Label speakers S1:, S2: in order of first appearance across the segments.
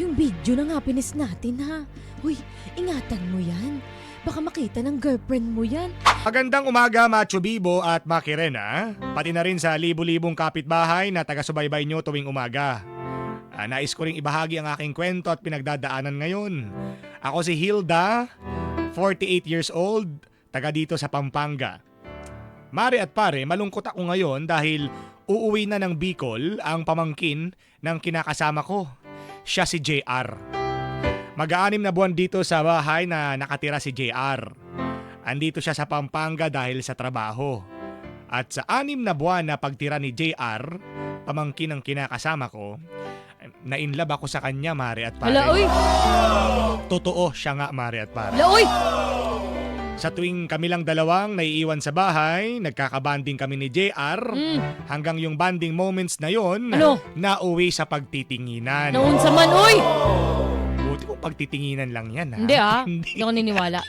S1: Yung video ng happiness natin ha. Uy, ingatan mo yan. Baka makita ng girlfriend mo yan.
S2: Magandang umaga Macho Bibo at Makirena, pati na rin sa libu-libong kapitbahay na taga-subaybay nyo tuwing umaga. Ah, nais ko ring ibahagi ang aking kwento at pinagdadaanan ngayon. Ako si Hilda, 48 years old, taga dito sa Pampanga. Mare at pare, malungkot ako ngayon dahil uuwi na ng Bicol ang pamangkin ng kinakasama ko. Siya si JR. Mag-aanim na buwan dito sa bahay na nakatira si JR. Andito siya sa Pampanga dahil sa trabaho. At sa anim na buwan na pagtira ni JR, pamangkin ng kinakasama ko, nainlab ako sa kanya, Mare at Pare.
S1: Hala, uy!
S2: Totoo siya nga, Mare at Pare.
S1: Hala, uy!
S2: Sa tuwing kami lang dalawang naiiwan sa bahay, nagkakabanding kami ni JR,
S1: Mm,
S2: hanggang yung banding moments na yon,
S1: Ano?
S2: nauwi sa pagtitinginan.
S1: naunsa man, uy!
S2: Buti kung pagtitinginan lang yan, ha?
S1: Hindi ah.
S2: Hindi.
S1: Hindi ako niniwala.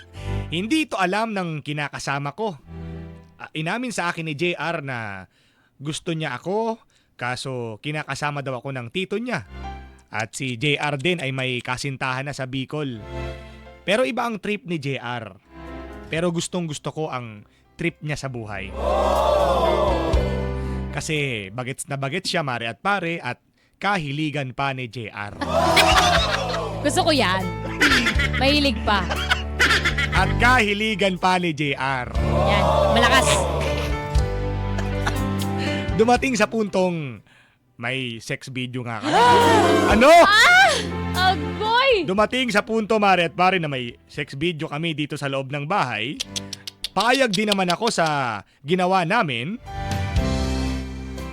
S2: Hindi ito alam ng kinakasama ko. Ah, Inamin sa akin ni JR na gusto niya ako, kaso kinakasama daw ako ng tito niya. At si JR din ay may kasintahan na sa Bicol. Pero iba ang trip ni JR. Pero gustong gusto ko ang trip niya sa buhay. Kasi bagets na bagets siya, mare at pare, at kahiligan pa ni JR.
S1: Gusto ko yan. Mahilig pa.
S2: At kahiligan pa ni JR.
S1: Yan. Malakas.
S2: dumating sa puntong may sex video nga kami. ano? Dumating sa punto, Mare at Pare, na may sex video kami dito sa loob ng bahay. Payag din naman ako sa ginawa namin.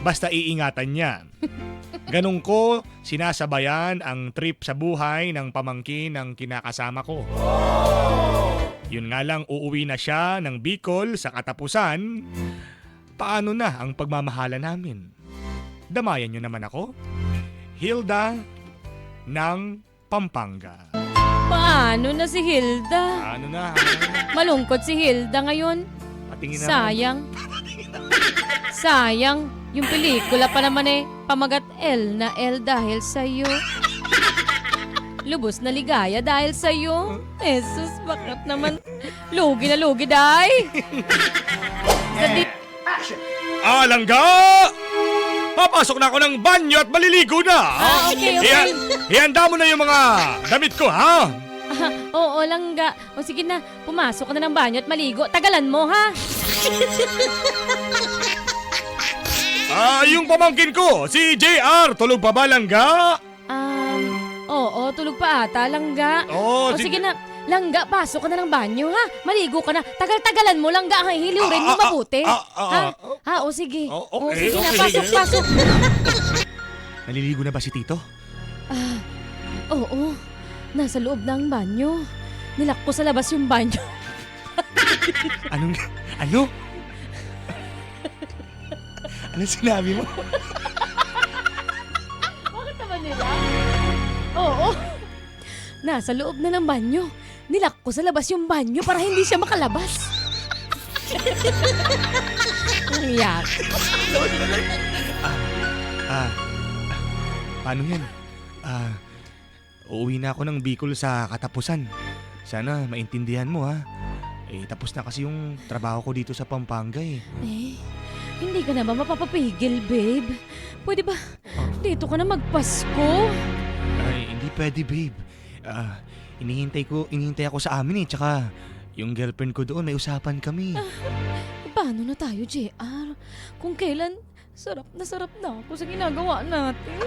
S2: Basta iingatan niya. Ganun ko sinasabayan ang trip sa buhay ng pamangkin ng kinakasama ko. Yun nga lang uuwi na siya ng Bicol sa katapusan. Paano na ang pagmamahala namin? Damayan niyo naman ako. Hilda ng Pampanga.
S1: Paano na si Hilda?
S2: Ano na?
S1: Malungkot si Hilda ngayon.
S2: Patingin naman.
S1: Sayang. Sayang. Yung pelikula pa naman eh, pamagat L na L dahil sa'yo. Lubos na ligaya dahil sa'yo. Jesus, bakit naman? Lugi na lugi, day. Sa di-
S2: Ah, langga! Papasok na ako ng banyo at maliligo na.
S1: Ah, okay, okay.
S2: Iyan, ihanda mo na yung mga damit ko, ha?
S1: Ah, oo, langga. O sige na, pumasok ka na ng banyo at maligo. Tagalan mo, ha?
S2: Ah, yung pamangkin ko, si JR, tulog pa ba, langga?
S1: Um, oo, tulog pa ata, langga.
S2: Oh,
S1: o sige na, langga, pasok ka na ng banyo, ha? Maligo ka na. Tagal-tagalan mo, langga, ha? Hilurin mo
S2: Ah, ah,
S1: mabuti.
S2: ah, ah,
S1: ha?
S2: ah.
S1: Ha, o sige.
S2: Oh,
S1: O
S2: okay,
S1: sige na,
S2: okay,
S1: pasok, pasok.
S2: Naliligo na ba si Tito?
S1: Ah, oo, nasa loob ng banyo. Nilak ko sa labas yung banyo.
S2: Anong, ano? ano sinabi mo?
S1: Bakit naman nila? Oo. Nasa loob na ng banyo. Nilak ko sa labas yung banyo para hindi siya makalabas. Ang yak.
S2: Ah, paano yan? Ah, uuwi na ako ng Bicol sa katapusan. Sana maintindihan mo ha. Eh, tapos na kasi yung trabaho ko dito sa Pampanga eh.
S1: Eh, hindi ka na ba mapapapigil, babe? Pwede ba dito ka na magpasko?
S2: Ay, hindi pwede babe. Ah, inihintay ko, inihintay ako sa amin eh. Tsaka, yung girlfriend ko doon, may usapan kami.
S1: Paano na tayo, JR? Kung kailan sarap na sarap na ako sa ginagawa natin.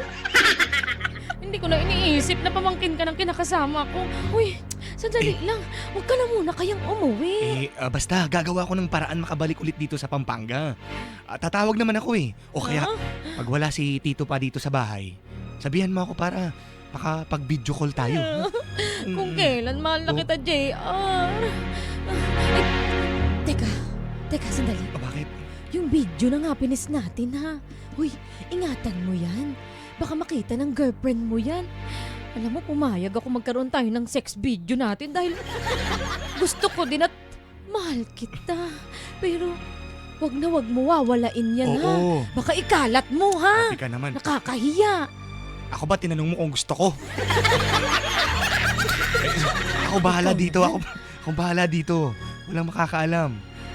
S1: Hindi ko na iniisip na pamangkin ka ng kinakasama ko. Uy, sandali lang. Huwag ka na muna kayang umuwi.
S2: Eh, ah, basta, gagawa ko ng paraan makabalik ulit dito sa Pampanga. Ah, tatawag naman ako eh. O kaya,
S1: Ah,
S2: pag wala si Tito pa dito sa bahay, sabihan mo ako para makapag-video call tayo.
S1: kung kailan mahal na
S2: Oh.
S1: kita, JR. Ay, teka, teka, sandali.
S2: O bakit?
S1: Yung video ng happiness natin, ha? Uy, ingatan mo yan. Baka makita ng girlfriend mo yan. Alam mo, pumayag ako magkaroon tayo ng sex video natin dahil gusto ko din at mahal kita. Pero, wag na wag mo wawalain yan, ha?
S2: Oo,
S1: Baka ikalat mo, ha?
S2: Ika naman.
S1: Nakakahiya.
S2: Ako ba tinanong mo kung gusto ko? ako bahala dito. Ako, ako bahala dito. Walang makakaalam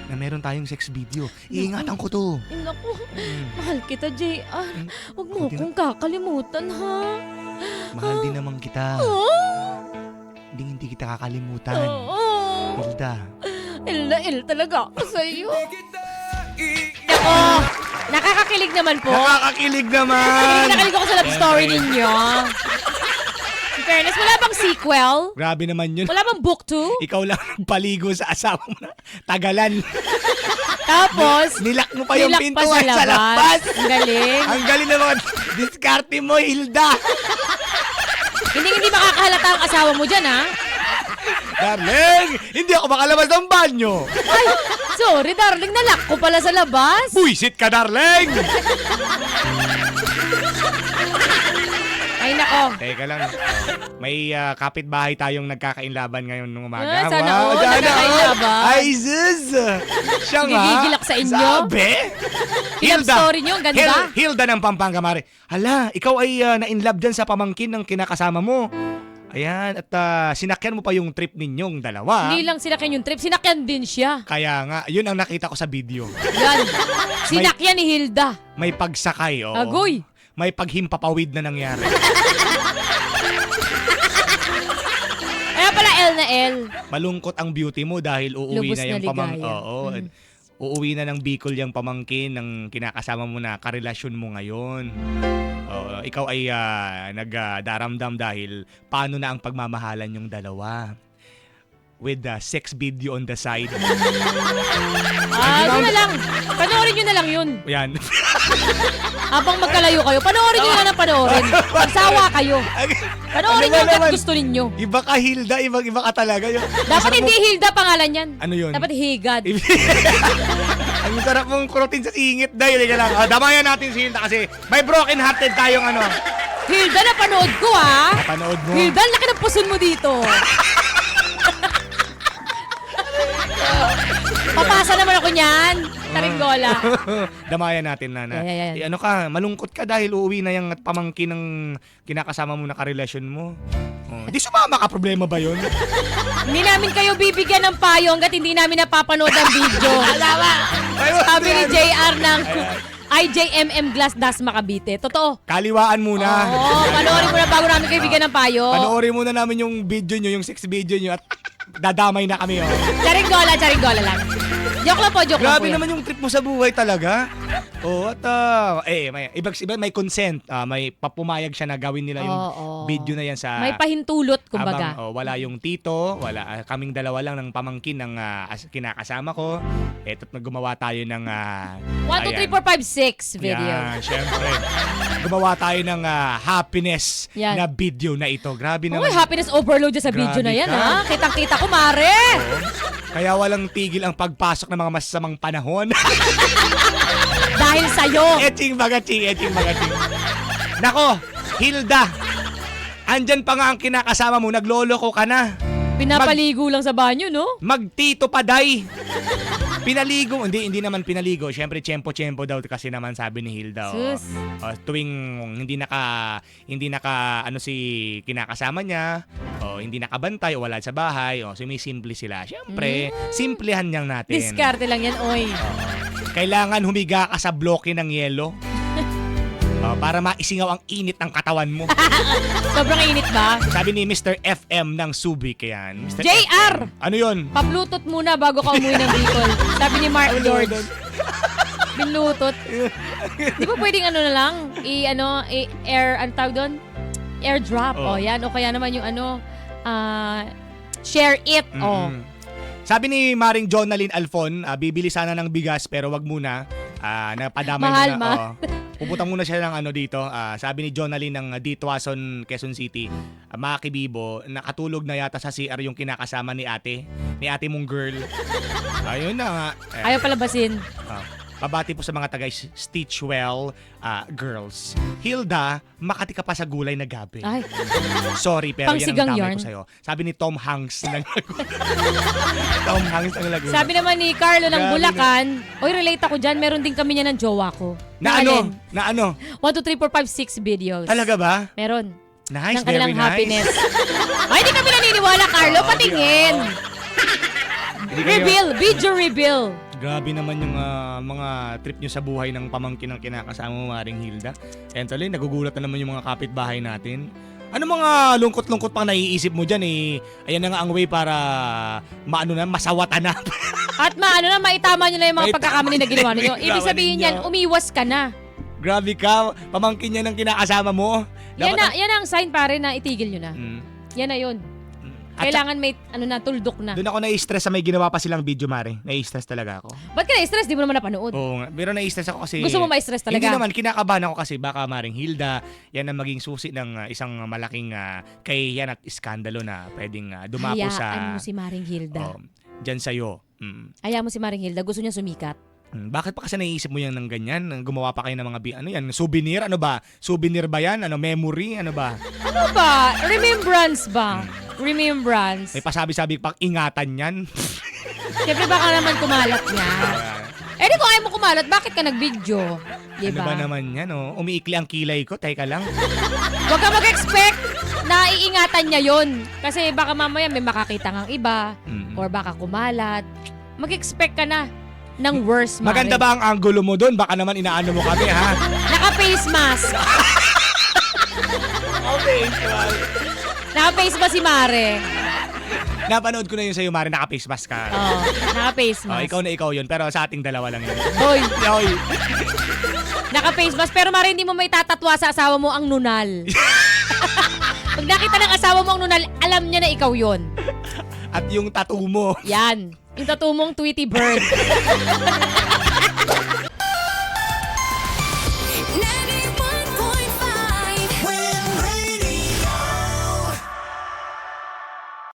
S2: na meron tayong sex video. Iingatan ko to.
S1: Eh, naku,
S2: Mm.
S1: mahal kita, JR.
S2: Mm.
S1: Huwag mo akong kakalimutan, ha?
S2: Mahal din naman kita.
S1: Oh,
S2: Hindi hindi kita kakalimutan.
S1: oh.
S2: Hilda.
S1: Il na il talaga ako sa'yo. Nako, nakakakilig naman po.
S2: Nakakakilig naman!
S1: Kilig na kilig ako sa love story ninyo. In fairness, wala bang sequel?
S2: Grabe naman yun.
S1: Wala bang book 2?
S2: Ikaw lang nagpaligo sa asawa mo na tagalan.
S1: Tapos,
S2: Nilak mo pa yung
S1: nilak
S2: pinto
S1: pa sa
S2: sa labas.
S1: Ang galing.
S2: Ang galing na mga diskarte mo, Hilda.
S1: hindi hindi makakahalata ang asawa mo dyan, ha?
S2: Darling, hindi ako makalabas ng banyo.
S1: Ay, sorry darling, nalak ko pala sa labas.
S2: Buisit ka, darling!
S1: Ay, nako.
S2: Teka lang. May ah, kapitbahay tayong nagkakainlaban ngayon ng umaga.
S1: Ah, sana
S2: Wow,
S1: all
S2: sana all.
S1: nagkakainlaban.
S2: Ay, sis! Siya nga.
S1: Gigigil ako sa inyo.
S2: Sabi?
S1: Love story niyo, ang ganda.
S2: Hil- Hilda ng Pampanga, Mare. Hala, ikaw ay uh, na-inlove dyan sa pamangkin ng kinakasama mo. Ayan, at ah, sinakyan mo pa yung trip ninyong dalawa.
S1: Hindi lang sinakyan yung trip, sinakyan din siya.
S2: Kaya nga, yun ang nakita ko sa video.
S1: Yan. Sinakyan ni Hilda.
S2: May pagsakay, oo.
S1: Agoy.
S2: May paghimpapawid na nangyari.
S1: Kaya pala L na L.
S2: Malungkot ang beauty mo dahil uuwi
S1: Lubos
S2: na yung
S1: na
S2: pamang...
S1: ligaya.
S2: Oo. Uuwi na ng Bicol yung pamangkin ng kinakasama mo na karelasyon mo ngayon. Oo, ikaw ay ah, nagdaramdam dahil paano na ang pagmamahalan yung dalawa. With the sex video on the side.
S1: Ah, yun na lang. Panoorin nyo na lang yun.
S2: Yan.
S1: Habang magkalayo kayo, panoorin nyo na lang ng panoorin. Magsawa kayo. Panoorin
S2: Ano
S1: nyo
S2: ba
S1: hanggat
S2: naman?
S1: gusto ninyo.
S2: Iba ka Hilda, iba iba ka talaga. Yung,
S1: Dapat hindi Hilda pangalan yan.
S2: Ano yun?
S1: Dapat Higad.
S2: Ang sarap mong kurutin sa singit dahil ka lang. Ah, damayan natin si Hilda kasi may broken hearted tayong ano.
S1: Hilda, napanood ko ha.
S2: Panood mo.
S1: Hilda, laki ng puson mo dito. Papasa naman ako niyan. Taringgola.
S2: Damayan natin na na.
S1: Yeah, yeah, yeah.
S2: Eh, ano ka, malungkot ka dahil uuwi na yung pamangkin ng kinakasama mo na karelasyon mo. Oh. Di sumama ka, problema ba yun?
S1: hindi namin kayo bibigyan ng payo hanggat hindi namin napapanood ang video. Sabi ni JR ng IJMM Glass Dasma Cavite. Totoo.
S2: Kaliwaan muna.
S1: Oo, panoorin mo na bago namin kayo bigyan ng payo.
S2: Panoorin muna namin yung video nyo, yung sex video nyo at dadamay na kami. Oh.
S1: Charinggola, charinggola lang. Joke lang po, joke lang po.
S2: Grabe naman yung trip mo sa buhay talaga. Oh, at ah, eh may ibang iba may consent, ah, may papumayag siya na gawin nila yung
S1: Oo.
S2: video na yan sa
S1: May pahintulot, kumbaga.
S2: Habang, oh, wala yung tito, wala ah, kaming dalawa lang ng pamangkin ng ah, as- kinakasama ko. Eto't naggumawa tayo ng ah,
S1: 1, 2, 3, 4, 5, 6 video.
S2: Yan, syempre. Gumawa tayo ng ah, happiness
S1: Yan.
S2: na video na ito. Grabe
S1: Uy,
S2: naman.
S1: happiness overload dyan sa video
S2: Grabe
S1: na yan,
S2: ka.
S1: ha? Kitang-kita ko, mare.
S2: Kaya walang tigil ang pagpasok ng mga masasamang panahon.
S1: Dahil sa'yo.
S2: Etching bagaching, etching bagaching. Nako, Hilda. Andyan pa nga ang kinakasama mo, nagloloko ka na.
S1: Pinapaligo lang sa banyo, no?
S2: Magtito paday. Pinaligo, hindi hindi naman pinaligo. Syempre tiyempo-tiyempo daw kasi naman sabi ni Hilda. oh.
S1: Sus.
S2: Oh, tuwing hindi naka hindi naka ano si kinakasama niya, o hindi nakabantay o wala sa bahay, o sumisimple sila. Syempre, simplehan niyang natin.
S1: Diskarte lang yan, oy.
S2: Kailangan humiga ka sa bloke ng yelo. Oh, para maisingaw ang init ng katawan mo.
S1: Sobrang init ba?
S2: Sabi ni Mr. FM ng Subic yan. Mr.
S1: JR!
S2: FM. Ano yun?
S1: Pa-bluetooth muna bago ka umuwi ng Bicol. Sabi ni Mark
S2: Ano
S1: George.
S2: yun?
S1: Binlutot. Di ba pwedeng ano na lang? I, ano, i, air, ano tawag doon? Airdrop.
S2: Oh.
S1: Oh. yan. O kaya naman yung ano, ah, share it. Oh.
S2: Mm-mm. Sabi ni Maring Jonalyn Alfon, ah, bibili sana ng bigas pero wag muna. Ah, napadamay
S1: Mahal,
S2: muna.
S1: mahal.
S2: oo. Pupunta muna siya ng ano dito. Ah, sabi ni Jonalyn ng uh, Dituason, Quezon City, uh, mga kibibo, nakatulog na yata sa CR yung kinakasama ni ate. Ni ate mong girl. Ayun na nga. Eh,
S1: Ayaw palabasin.
S2: ah. Pabati po sa mga taga Stitchwell ah, girls. Hilda, makati ka pa sa gulay na gabi.
S1: Ay,
S2: Sorry, pero yan
S1: Pangsigang
S2: ang damay
S1: yarn.
S2: ko sa'yo. Sabi ni Tom Hanks ng Laguna. Tom Hanks ng Laguna.
S1: sabi naman ni Carlo ng
S2: Grabe
S1: Bulacan, Oy, relate ako dyan, meron din kami niya ng jowa ko.
S2: na ano? Na ano?
S1: 1, 2, 3, 4, 5, 6 videos.
S2: Talaga ba?
S1: Meron.
S2: Nice,
S1: ng kanilang
S2: very nice.
S1: happiness. Ay, hindi kami naniniwala, Carlo. Patingin.
S2: Kayo-
S1: Reveal. Video reveal.
S2: Grabe naman yung ah, mga trip nyo sa buhay ng pamangkin ng kinakasama mo, Maring Hilda. And tuloy, nagugulat na naman yung mga kapitbahay natin. Ano mga lungkot-lungkot pang naiisip mo dyan eh? Ayan na nga ang way para maano na, masawata na.
S1: At maano na, maitama nyo na yung mga
S2: Maitama
S1: pagkakamali na ginawa
S2: na
S1: ninyo.
S2: yung
S1: Ibig
S2: ginawa
S1: sabihin
S2: ninyo.
S1: yan, umiwas ka na.
S2: Grabe ka, pamangkin niya ng kinakasama mo.
S1: Yan
S2: Dapat
S1: na,
S2: ang-
S1: yan ang sign pare na itigil nyo na.
S2: Mm.
S1: Yan na yun.
S2: At
S1: Kailangan may, ano na, tuldok na.
S2: Doon ako nai-stress sa may ginawa pa silang video, Mare. Nai-stress talaga ako.
S1: Ba't ka na-stress? Di mo naman napanood.
S2: Oo nga. Pero nai-stress ako kasi...
S1: Gusto mo ma-stress
S2: Hindi
S1: talaga?
S2: naman, kinakabahan ako kasi baka Maring Hilda, yan ang maging susi ng ah, isang malaking uh, kahihiyan at iskandalo na pwedeng ah, dumapo
S1: Hayaan
S2: sa...
S1: mo si Maring Hilda.
S2: Oh, dyan sa'yo. Mm.
S1: Hayaan mo si Maring Hilda. Gusto niya sumikat.
S2: Mm, Bakit pa kasi naiisip mo yan ng ganyan? Gumawa pa kayo ng mga, bi- ano yan, souvenir? Ano ba? Souvenir ba yan? Ano, memory? Ano ba?
S1: Ano ba? Remembrance ba? Remembrance.
S2: May pasabi-sabi pang ingatan yan.
S1: Siyempre baka naman kumalat niya. Eh di kung ayaw mo kumalat, bakit ka nag-video? Di
S2: Ano
S1: ba?
S2: naman yan? Oh? Umiikli ang kilay ko. Teka lang.
S1: Huwag ka mag-expect na iingatan niya yon Kasi baka mamaya may makakita ngang iba
S2: Mm.
S1: or baka kumalat. Mag-expect ka na ng worst, Mare.
S2: Maganda ba ang angulo mo doon? Baka naman inaano mo kami, ha?
S1: Naka-face mask.
S2: okay,
S1: Naka-face mask si Mare.
S2: Napanood ko na yun sa'yo, Mari. Naka-face mask ka.
S1: Oh, naka-face
S2: Oh,
S1: mask.
S2: ikaw na ikaw yun, pero sa ating dalawa lang yun.
S1: Hoy,
S2: Yoy!
S1: naka-face mask. Pero Mare, hindi mo may tatatwa sa asawa mo ang nunal. Pag nakita ng asawa mo ang nunal, alam niya na ikaw yon.
S2: At yung tattoo mo.
S1: Yan. Yung mong Tweety Bird.